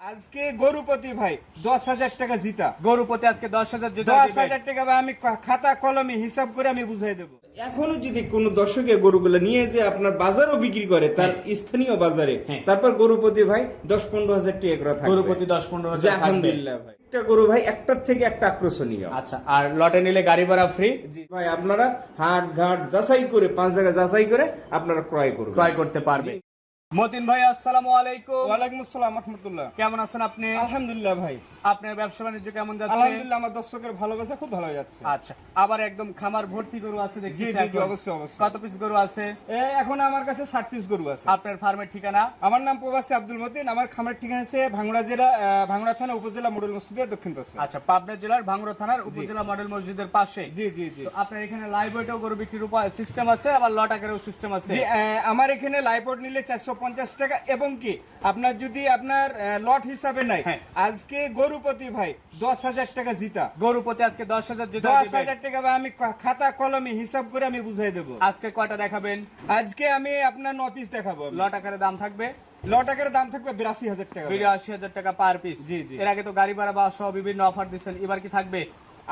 আজকে গরুপতি ভাই দশ হাজার টাকা জিতা। গরুপতি আজকে দশ হাজার দশ হাজার টাকা ভাই আমি খাতা কলমে হিসাব করে আমি বুঝাই দেবো। এখনও যদি কোন দর্শকে গরুগুলো নিয়ে যে আপনার বাজারও বিক্রি করে তার স্থানীয় বাজারে হ্যাঁ। তারপর গরুপতি ভাই দশ পনেরো হাজার টাকা করে থাকবে। গরুপতি দশ পনেরো হাজার আলহামদুলিল্লাহ ভাই। একটা গরু ভাই একটার থেকে একটা আকর্ষণীয়। আচ্ছা আর লটে নিলে গাড়ি ভাড়া ফ্রি জি ভাই আপনারা হাট ঘাট যাচাই করে পাঁচ জায়গা যাচাই করে আপনারা ক্রয় করবেন। ক্রয় করতে পারবে। মতিন ভাই আসসালামু আলাইকুম। ওয়ালাইকুম আসসালাম রহমতুল্লাহ। কেমন আছেন আপনি? আলহামদুলিল্লাহ ভাই। আপনার ব্যবসা বাণিজ্য কেমন যাচ্ছে? আলহামদুলিল্লাহ আমার দর্শকের ভালোবাসা খুব ভালো যাচ্ছে। আচ্ছা আবার একদম খামার ভর্তি গরু আছে দেখছি জি, অবশ্যই, অবশ্যই। কত পিস গরু আছে? এখন আমার কাছে ষাট পিস গরু আছে। আপনার ফার্মের ঠিকানা? আমার নাম প্রবাসী আব্দুল মতিন আমার খামার ঠিকানা আছে ভাঙড়া জেলা ভাঙড়া থানা উপজেলা মোডল মসজিদের দক্ষিণ পাশে। আচ্ছা পাবনা জেলার ভাঙ্গুড়া থানার উপজেলা মডেল মসজিদের পাশে। জি জি জি। আপনার এখানে লাইভ ওয়েটেও গরু বিক্রির উপায় সিস্টেম আছে আবার লট আকারেও সিস্টেম আছে? জি, আমার এখানে লাইপোর্ট নিলে চারশো পঞ্চাশ টাকা এবং কি? আপনার যদি আপনার লট হিসাবে নাই হ্যাঁ। আজকে গরুপতি ভাই দশ হাজার টাকা জিতা। গরুপতি আজকে দশ হাজার দশ হাজার টাকা ভাই আমি খাতা কলমে হিসাব করে আমি বুঝাই দেবো। আজকে কয়টা দেখাবেন? আজকে আমি আপনার পিস দেখাবো লট আকারে দাম থাকবে? লট আকারের দাম থাকবে বিরাশি হাজার টাকা বিরাশি হাজার টাকা পার পিস জি, জি। এর আগে তো গাড়ি ভাড়া বা সহ বিভিন্ন অফার দিচ্ছেন। এবার কি থাকবে?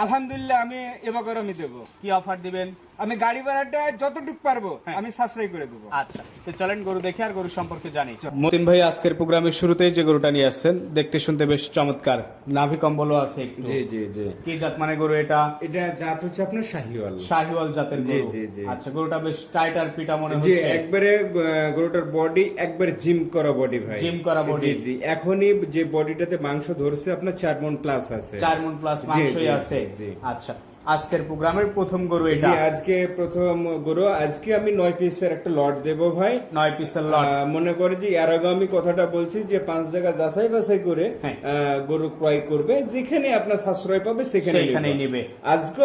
আলহামদুলিল্লাহ আমি এবার আমি দেবো। কি অফার দিবেন? আমি গাড়ি ভাড়াটা যতটুকু পারব হ্যাঁ। আমি সাশ্রয় করে দেবো। আচ্ছা তো চলেন গরু দেখে আর গরু সম্পর্কে জানি। মতিন ভাই আজকের প্রোগ্রামের শুরুতেই যে গরুটা নিয়ে আসছেন দেখতে শুনতে বেশ চমৎকার। নাভি কম্বলও আছে একটু। জি জি জি। কি জাত মানে গরু এটা? এটা জাত হচ্ছে আপনার শাহিওয়াল। শাহিওয়াল জাতের জি, গরু। জি, জি। আচ্ছা গরুটা বেশ টাইট আর পিটা মনে জি হচ্ছে। একবারে গরুটার বডি একবারে জিম করা বডি ভাই। জিম করা body। জি জি। এখনই যে বডিটাতে মাংস ধরছে আপনার চার মন প্লাস আছে। চার মন প্লাস মাংসই আছে। আচ্ছা আজকের প্রোগ্রামের প্রথম গরু এটা? আজকে প্রথম গরু আজকে আমি নয় পিসের একটা লট দেব ভাই। নয় পিসের লট। মনে করে যে এর আগে আমি কথাটা বলছি যে পাঁচ জায়গা যাচাই বাছাই করে হ্যাঁ। গরু ক্রয় করবে যেখানে আপনার সাশ্রয় পাবে সেখানে নিবে। নিবে।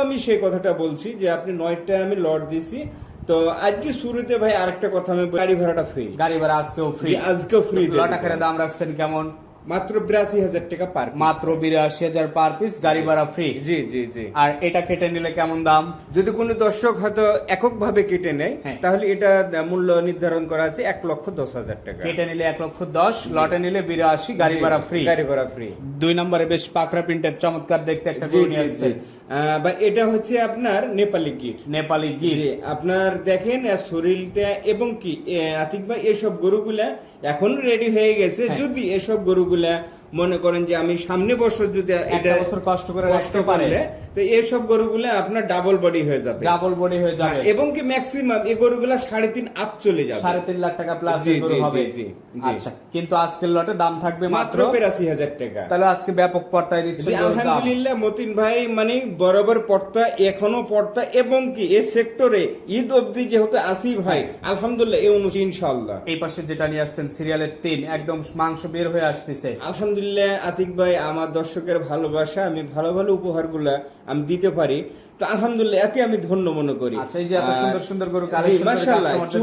আমি সেই কথাটা বলছি যে আপনি নয়টা আমি লট দিছি। তো আজকে শুরুতে ভাই আরেকটা কথা আমি গাড়ি ভাড়াটা ফ্রি গাড়ি ভাড়া আজকেও ফ্রি আজকেও ফ্রি লট আকারে দাম রাখছেন কেমন? মাত্র বিরাশি হাজার টাকা পার মাত্র বিরাশি হাজার পার পিস গাড়ি ভাড়া ফ্রি জি জি জি। আর এটা কেটে নিলে কেমন দাম? যদি কোনো দর্শক হয়তো একক ভাবে কেটে নেয় হ্যাঁ। তাহলে এটা মূল্য নির্ধারণ করা আছে এক লক্ষ দশ হাজার টাকা। কেটে নিলে এক লক্ষ দশ লটে নিলে বিরাশি গাড়ি ভাড়া ফ্রি গাড়ি ভাড়া ফ্রি দুই নম্বরে বেশ পাকড়া প্রিন্টের চমৎকার দেখতে একটা নিয়ে আসছে। বা এটা হচ্ছে আপনার নেপালি গির নেপালি গির আপনার দেখেন শরীরটা এবং কি আতিক ভাই এসব গরুগুলা এখন রেডি হয়ে গেছে। হ্যাঁ। যদি এসব গরুগুলা মনে করেন যে আমি সামনে বছর যদি একটা বছর কষ্ট করে কষ্ট রাখতে পারে করলে তো এসব গরুগুলা আপনার ডাবল বডি হয়ে যাবে। ডাবল বডি হয়ে যাবে। হ্যাঁ, এবং কি ম্যাক্সিমাম এই গরুগুলা সাড়ে তিন আপ চলে যাবে। সাড়ে তিন লাখ টাকা প্লাস হবে। জি। আচ্ছা কিন্তু আজকের লটে দাম থাকবে মাত্র বিরাশি হাজার টাকা। তাহলে আজকে ব্যাপক পর্তায় দিচ্ছে। আলহামদুলিল্লাহ মতিন ভাই মানে বরাবর পড়তা এখনও পড়তা এবং কি এ সেক্টরে ঈদ অবধি যেহেতু আসি ভাই আলহামদুলিল্লাহ এই অনুষ্ঠিত ইনশাল্লাহ এই পাশে যেটা নিয়ে আসছেন সিরিয়ালের তিন একদম মাংস বের হয়ে আসতেছে। আলহামদুলিল্লাহ আতিক ভাই আমার দর্শকের ভালোবাসা আমি ভালো ভালো উপহারগুলা আমি দিতে পারি। তো আলহামদুলিল্লাহ একে আমি ধন্য মনে করি। আচ্ছা, এই যে এত সুন্দর সুন্দর করে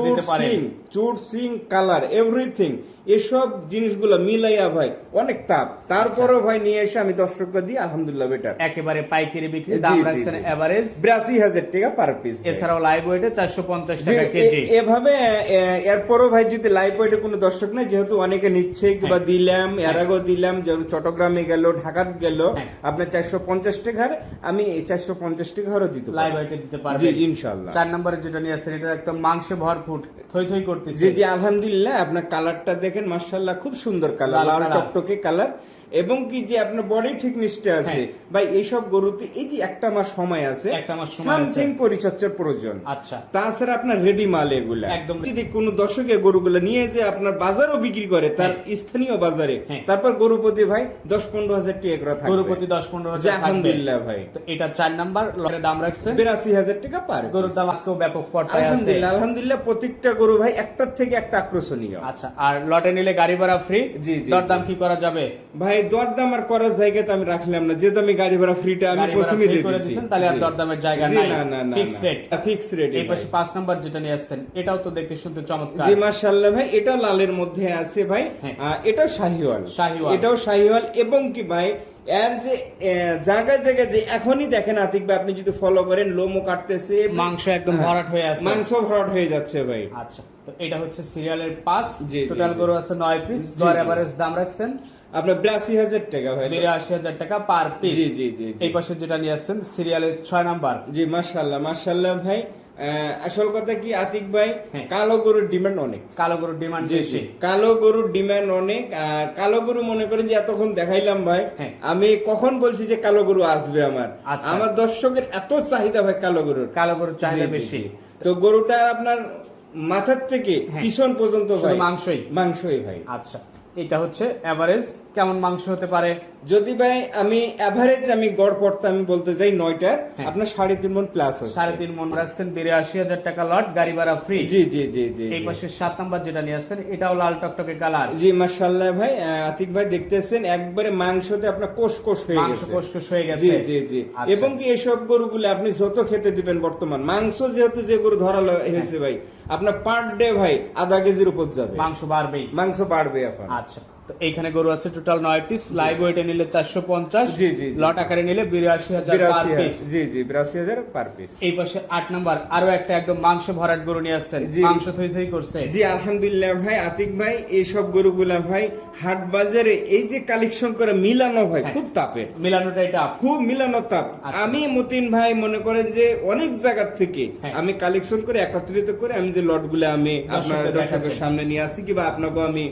দিতে পারেন। চুট সিং কালার এভরিথিং এসব জিনিসগুলো মিলাইয়া ভাই অনেক তাপ। তারপরও ভাই নিয়ে এসে আমি দর্শককে দিই আলহামদুলিল্লাহ বেটার একেবারে পাইকারি বিক্রি দাম রাখছেন এভারেজ বিরাশি হাজার টাকা পার পিস এছাড়াও লাইভ ওয়েটে চারশো পঞ্চাশ যে টাকা কেজি। এভাবে এরপরও ভাই যদি লাইভ ওয়েটে কোনো দর্শক নাই যেহেতু অনেকে নিচ্ছে কিংবা হ্যাঁ। দিলাম এর আগেও দিলাম যেমন চট্টগ্রামে গেল ঢাকাত গেল হ্যাঁ। আপনার চারশো পঞ্চাশ টাকার আমি চারশো পঞ্চাশ টাকারও দিতে। লাইভ ওয়েটে দিতে জি পারবেন ইনশাল্লাহ চার নম্বরে যেটা নিয়ে আসছেন এটা একদম মাংসে ভরপুর থই থই করতেছে। জি জি আলহামদুলিল্লাহ আপনার কালারটা দেখেন মার্শাল্লাহ খুব সুন্দর কালার লাল। টকটকে কালার এবং কি যে আপনার বডি ঠিক নিশ্চয় আছে? ভাই এইসব গরুতে এই যে একটা মাস সময় আছে হ্যাঁ। সামথিং পরিচর্যার প্রয়োজন। আচ্ছা। তাছাড়া আপনার রেডি মাল এগুলা। যদি কোন দর্শকে গরুগুলো নিয়ে যে আপনার বাজারও বিক্রি করে তার স্থানীয় বাজারে হ্যাঁ। তারপর গরুপতি ভাই দশ পনেরো হাজার টাকা করে থাকবে। গরু দশ পনেরো হাজার আলহামদুলিল্লাহ ভাই। তো এটা চার নাম্বার লটের দাম রাখছেন বিরাশি হাজার টাকা পার গরুর দাম আজকেও ব্যাপক পর্যায়ে আছে। আলহামদুলিল্লাহ আলহামদুলিল্লাহ প্রত্যেকটা গরু ভাই একটার থেকে একটা আকর্ষণীয়। আচ্ছা আর লটে নিলে গাড়ি ভাড়া ফ্রি জি, জি, দরদাম কি করা যাবে? ভাই দরদাম আর করার জায়গা তো আমি রাখলাম না। গাড়ি ভাড়া ফ্রিটা আমি প্রথমে দিয়ে দিয়েছি। তাহলে আর দরদামের জায়গা নাই। না না না Fixed rate। ফিক্স রেট এই পাশে পাঁচ নাম্বার যেটা নিয়ে আসছেন এটাও তো দেখতে শুনতে চমৎকার। জি মাশাআল্লাহ ভাই এটাও লালের মধ্যে আছে ভাই। হ্যাঁ। এটাও শাহিওয়াল। শাহিওয়াল। এটাও শাহিওয়াল এবং কি ভাই এর যে জায়গায় জায়গায় যে এখনই দেখেন আতিক ভাই আপনি যদি ফলো করেন লোমো কাটতেছে। মাংস একদম হ্যাঁ, ভরাট হয়ে আছে। মাংস ভরাট হয়ে যাচ্ছে ভাই। আচ্ছা তো এটা হচ্ছে সিরিয়ালের পাস টোটাল। গরু আছে নয় পিস জি। এভারেজ দাম রাখছেন। আপনার বিরাশি হাজার টাকা ভাই। বিরাশি হাজার টাকা পার পিস জি, জি, জি। এই পাশে যেটা নিয়ে আসছেন সিরিয়ালের ছয় নাম্বার। জি মাশাল্লাহ মাশাল্লাহ ভাই। আসল কথা কি আতিক ভাই হ্যাঁ। কালো গরুর ডিমান্ড অনেক। কালো গরুর ডিমান্ড বেশি। কালো গরুর ডিমান্ড অনেক। আর কালো গরু মনে করেন যে এতক্ষণ দেখাইলাম ভাই হ্যাঁ। আমি কখন বলছি যে কালো গরু আসবে আমার? আচ্ছা। আমার দর্শকের এত চাহিদা ভাই কালো গরুর। কালো গরুর চাহিদা বেশি। তো গরুটা আপনার মাথার থেকে হ্যাঁ। পিছন পর্যন্ত মাংসই? মাংসই ভাই। আচ্ছা। এটা হচ্ছে এভারেজ কেমন মাংস হতে পারে? যদি ভাই আমি এভারেজ আমি গড় পড়তে আমি বলতে চাই নয়টার হ্যাঁ। আপনার সাড়ে তিন মন প্লাস আছে। সাড়ে তিন মন রাখছেন বিরাশি হাজার টাকা লট গাড়ি ভাড়া ফ্রি জি জি জি জি এই। পাশে সাত নাম্বার যেটা নিয়ে আসছেন এটাও লাল টকটকে কালার জি মাশাল্লাহ ভাই আতিক ভাই দেখতেছেন একবারে মাংসতে আপনার কোষ কোষ হয়ে মাংস গেছে। কোষকোষ হয়ে গেছে। জি জি। জি আচ্ছা। এবং কি এসব গরুগুলো আপনি যত খেতে দিবেন বর্তমান মাংস যেহেতু যে গরু ধরা হয়েছে ভাই আপনার পার ডে ভাই আধা কেজির উপর যাবে। মাংস বাড়বেই। মাংস বাড়বে এখন। আচ্ছা। এইখানে গরু আছে টোটাল নয় পিস লাইভ ওয়েটে নিলে চারশো পঞ্চাশ জি, জি। লট আকারে নিলে বিরাশি হাজার জি জি বিরাশি হাজার পার পিস এই পাশে আট নাম্বার আরও একটা একদম মাংস ভরাট গরু নিয়ে আসছেন। মাংস থই থই করছে। জি আলহামদুলিল্লাহ ভাই আতিক ভাই এইসব গরুগুলা ভাই হাট বাজারে এই যে কালেকশন করে মিলানো ভাই হ্যাঁ। খুব তাপের। মিলানোটাই টাফ খুব মিলানো তাপ। আচ্ছা। আমি মতিন ভাই মনে করেন যে অনেক জায়গা থেকে হ্যাঁ। আমি কালেকশন করে একত্রিত করে আমি যে লটগুলো আমি আপনার দর্শকের সামনে নিয়ে আসি কিংবা আপনাকে আমি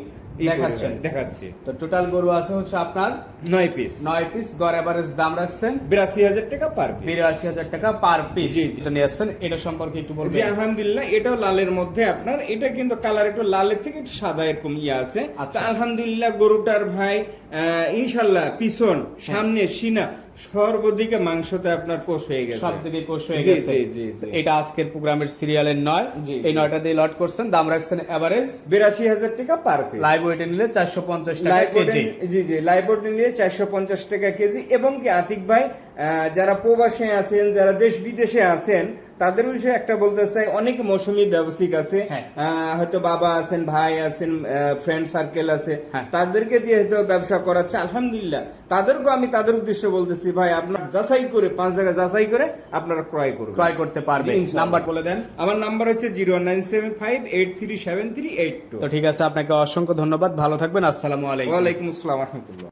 দেখাচ্ছেন। দেখাচ্ছি। তো টোটাল গরু আছে হচ্ছে আপনার নয় পিস নয় পিস গড় এভারেজ দাম রাখছেন বিরাশি হাজার টাকা পার পিস বিরাশি হাজার টাকা পার পিস। এটা নিয়ে আসছেন। এটা সম্পর্কে একটু জি আলহামদুলিল্লাহ এটাও লালের মধ্যে আপনার। এটা কিন্তু কালার একটু লালের থেকে একটু সাদা এরকম ইয়ে আছে। আচ্ছা। আলহামদুলিল্লাহ গরুটার ভাই আহ, ইনশাল্লাহ পিছন সামনে সিনা সর্বদিকে মাংসতে আপনার কোষ হয়ে গেছে। সব দিকে কোষ হয়ে গেছে। জি। এটা আজকের প্রোগ্রামের সিরিয়ালের নয়। এই নয়টা দিয়ে লট করছেন দাম রাখছেন এভারেজ বিরাশি হাজার টাকা পার পিস লাইভ ওয়েটে নিলে চারশো পঞ্চাশ টাকা কেজি। জি জি লাইভ নিয়ে চারশো পঞ্চাশ টাকা কেজি। এবং কি আতিক ভাই যারা প্রবাসে আছেন যারা দেশ বিদেশে আছেন তাদের বিষয়ে একটা বলতে চাই অনেক মৌসুমী ব্যবসায়িক আছে। হ্যাঁ। হয়তো বাবা আছেন ভাই আছেন ফ্রেন্ড সার্কেল আছে। হ্যাঁ। তাদেরকে দিয়ে হয়তো ব্যবসা করাচ্ছে আলহামদুলিল্লাহ। তাদেরকেও আমি তাদের উদ্দেশ্যে বলতেছি ভাই আপনার যাচাই করে পাঁচ জায়গা যাচাই করে আপনারা ক্রয় করুন ক্রয় করতে পারবেন। নাম্বার বলে দেন। আমার নাম্বার হচ্ছে zero nine seven five eight three seven three eight two. তো ঠিক আছে আপনাকে অসংখ্য ধন্যবাদ। ভালো থাকবেন। আসসালামু আলাইকুম। ওয়ালাইকুম আসসালাম রহমতুল্লাহ।